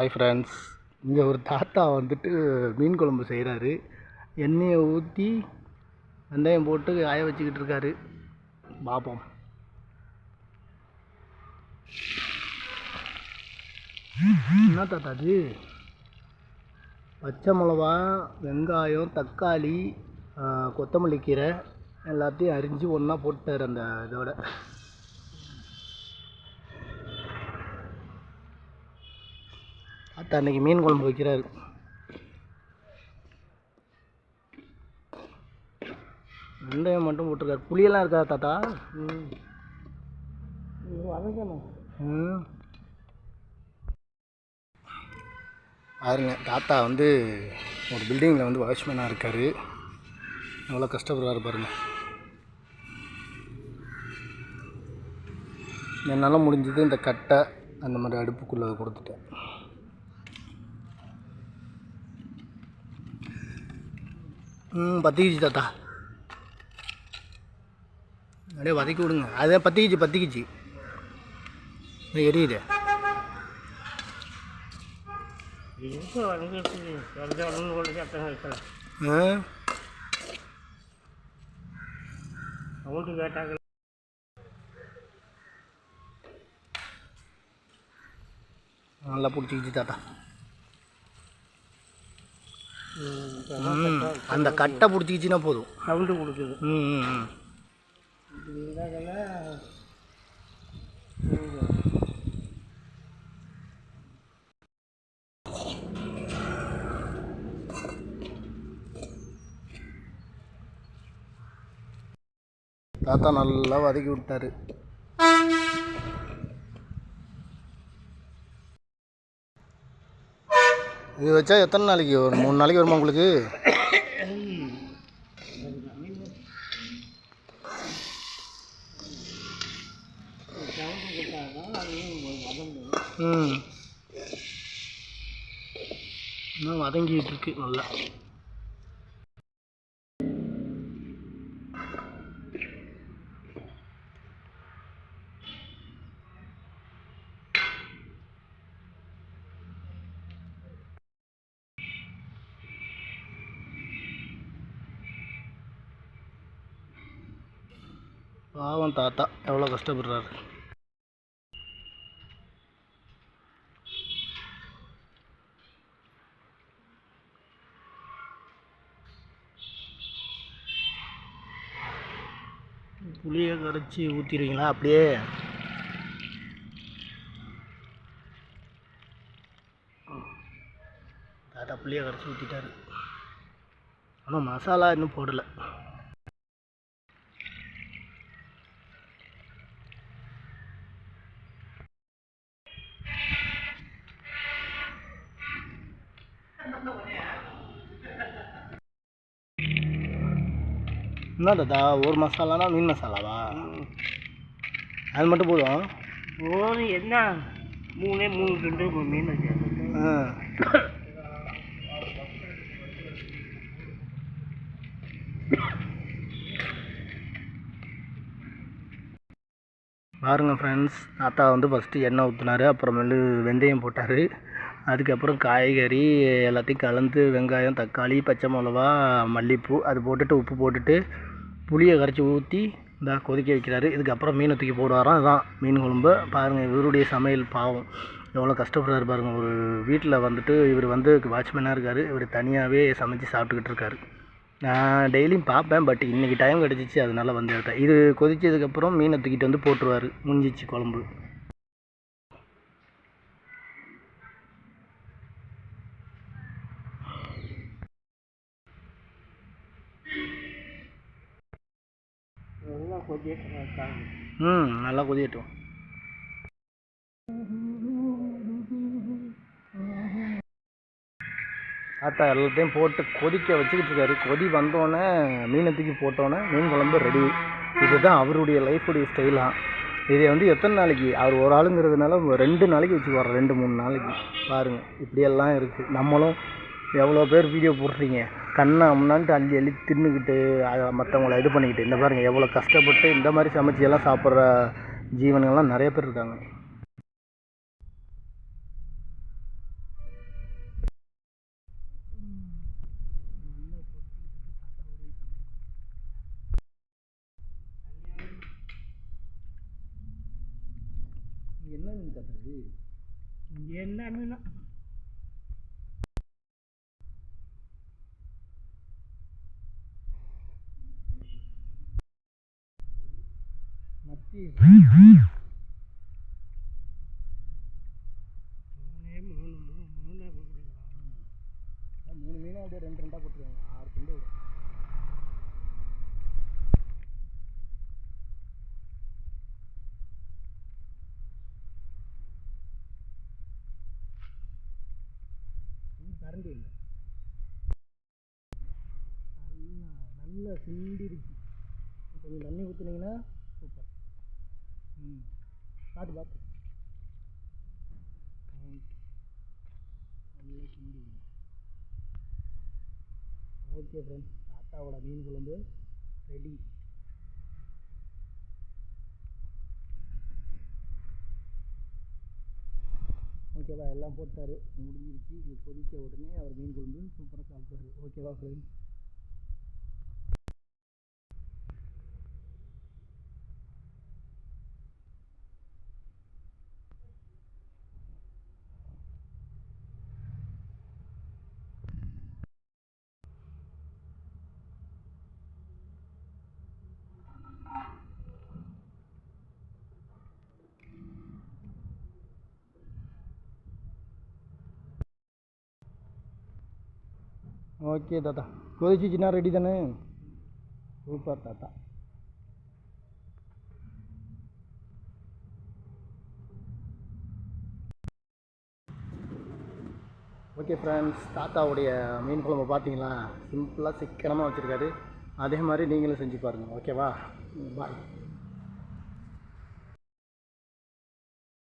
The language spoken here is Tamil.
ஹாய் ஃப்ரெண்ட்ஸ் இங்கே ஒரு தாத்தா வந்துட்டு மீன் குழம்பு செய்கிறாரு எண்ணெயை ஊற்றி வெந்தயம் போட்டு காய வச்சுக்கிட்டு இருக்காரு. பார்ப்போம் என்ன தாத்தா அது பச்சை மிளகா வெங்காயம் தக்காளி கொத்தமல்லி கீரை எல்லாத்தையும் அரிஞ்சு ஒன்றா போட்டார் அந்த இதோட. தாத்தா அன்னைக்கு மீன் குழம்பு வைக்கிறாரு. வெந்தயம் மட்டும் போட்டிருக்காரு. புளியெல்லாம் இருக்கா தாத்தா? வதக்கணும். ம். பாருங்க தாத்தா வந்து ஒரு பில்டிங்கில் வந்து வாட்ச்மேனாக இருக்கார். எவ்வளோ கஷ்டப்படுறாரு பாருங்க. என்னால் முடிஞ்சது இந்த கட்டை அந்த மாதிரி அடுப்புக்குள்ளே கொடுத்துட்டேன். ம் பத்திக்கிச்சு தாத்தா. அப்படியே வதக்கி விடுங்க. அதே பத்திக்கிச்சு பத்திக்கிச்சு. இது எரியுது. ஆ? சவுண்டு கேட்டாங்க நல்லா பிடிச்சிக்கிச்சு தாத்தா. அந்த கட்டை பிடிச்சிக்கிச்சின்னா போதும். சவுண்டு கொடுக்குது ம். தாத்தா நல்லா வதக்கி விட்டாரு. இது வச்சா எத்தனை நாளைக்கு ஒரு மூணு நாளைக்கு வருமா உங்களுக்கு? ம். இன்னும் வதங்கிட்டு இருக்கு நல்லா. பாவம் தாத்தா. எவ்வளோ கஷ்டப்படுறாரு. புளியை கரைச்சி ஊற்றிடுவீங்களா அப்படியே. தாத்தா புளியை கரைச்சி ஊற்றிட்டாரு ஆனால் மசாலா இன்னும் போடலை. என்ன தாத்தா ஒரு மசாலானா மீன் மசாலாவா? அது மட்டும் போதும். ஒரு என்ன? மூணே மூணு துண்டு மீன் ஆ. பாருங்கள் ஃப்ரெண்ட்ஸ் தாத்தா வந்து ஃபஸ்ட்டு எண்ணெய் ஊற்றினாரு அப்புறமேலு வெந்தயம் போட்டார். அதுக்கப்புறம் காய்கறி எல்லாத்தையும் கலந்து வெங்காயம் தக்காளி பச்சை மிளவா மல்லிப்பூ அது போட்டுட்டு உப்பு போட்டுட்டு புளியை கரைச்சி ஊற்றி இதாக கொதிக்க வைக்கிறாரு. இதுக்கப்புறம் மீனை தூக்கி போடுவாராம். இதுதான் மீன் குழம்பு. பாருங்கள் இவருடைய சமையல் பாவம். எவ்வளோ கஷ்டப்படுறாரு பாருங்கள் ஒரு வீட்டில் வந்துட்டு இவர் வந்து வாட்ச்மேனாக இருக்கார். இவர் தனியாகவே சமைச்சு சாப்பிட்டுக்கிட்டு இருக்காரு. நான் டெய்லியும் பார்ப்பேன். பட் இன்றைக்கி டைம் கிடச்சிச்சு. அதனால வந்து எடுத்தேன். இது கொதிச்சதுக்கப்புறம் மீனை தூக்கிட்டு வந்து போட்டுருவார். முடிஞ்சிச்சு குழம்பு எல்லாம் கொஞ்சம் வைக்காங்க ம் நல்லா கொதியட்டும் அத்தா எல்லாத்தையும் போட்டு கொதிக்க வச்சுக்கிட்டு இருக்காரு. கொதி வந்தோடனே மீனை தூக்கி போட்டோன்னே மீன் குழம்பு ரெடி இதுதான் அவருடைய லைஃபுடைய ஸ்டைலாக இதை வந்து எத்தனை நாளைக்கு? அவர் ஒரு ஆளுங்கிறதுனால ரெண்டு நாளைக்கு வச்சுக்குவார். ரெண்டு மூணு நாளைக்கு. பாருங்கள் இப்படியெல்லாம் இருக்குது நம்மளும் எவ்வளோ பேர் வீடியோ போடுறீங்க? கண்ணை அம்னான்ட்டு அள்ளி எலி தின்றுக்கிட்டு அதை மற்றவங்கள இது பண்ணிக்கிட்டு இந்த பாருங்கள் எவ்வளோ கஷ்டப்பட்டு இந்த மாதிரி சமைச்சி எல்லாம் சாப்பிட்ற ஜீவனுங்கள்லாம் நிறைய பேர் இருக்காங்க. என்ன என்ன மத்தி மூணே மீனும் அப்படியே ரெண்டு ரெண்டாக போட்டுருவாங்க ஆறு துண்டு வரும் கரண்டி இல்லை. நல்லா நல்லா சிந்திருச்சு கொஞ்சம் தண்ணி ஊற்றுனீங்கன்னா ம். பார்த்து பார்த்து நல்லா சிந்திடுங்க ஓகே ஃப்ரெண்ட்ஸ் தாத்தாவோட மீன் குழம்பு ரெடி ஓகேவா எல்லாம் போட்டார். முடிஞ்சிருச்சு. இது கொதிக்க உடனே அவர் மீன் குழம்பு சூப்பராக சாப்பிட்டாரு. ஓகேவா ஃப்ரெண்ட்ஸ் ஓகே தாத்தா. கொதிச்சிச்சுன்னா ரெடி தானே? சூப்பர் தாத்தா. ஓகே ஃப்ரெண்ட்ஸ் தாத்தாவுடைய மீன் குழம்பு பார்த்தீங்களா சிம்பிளாக சிக்கனமாக வச்சுருக்காரு. அதே மாதிரி நீங்களும் செஞ்சு பாருங்கள் ஓகேவா? பாய்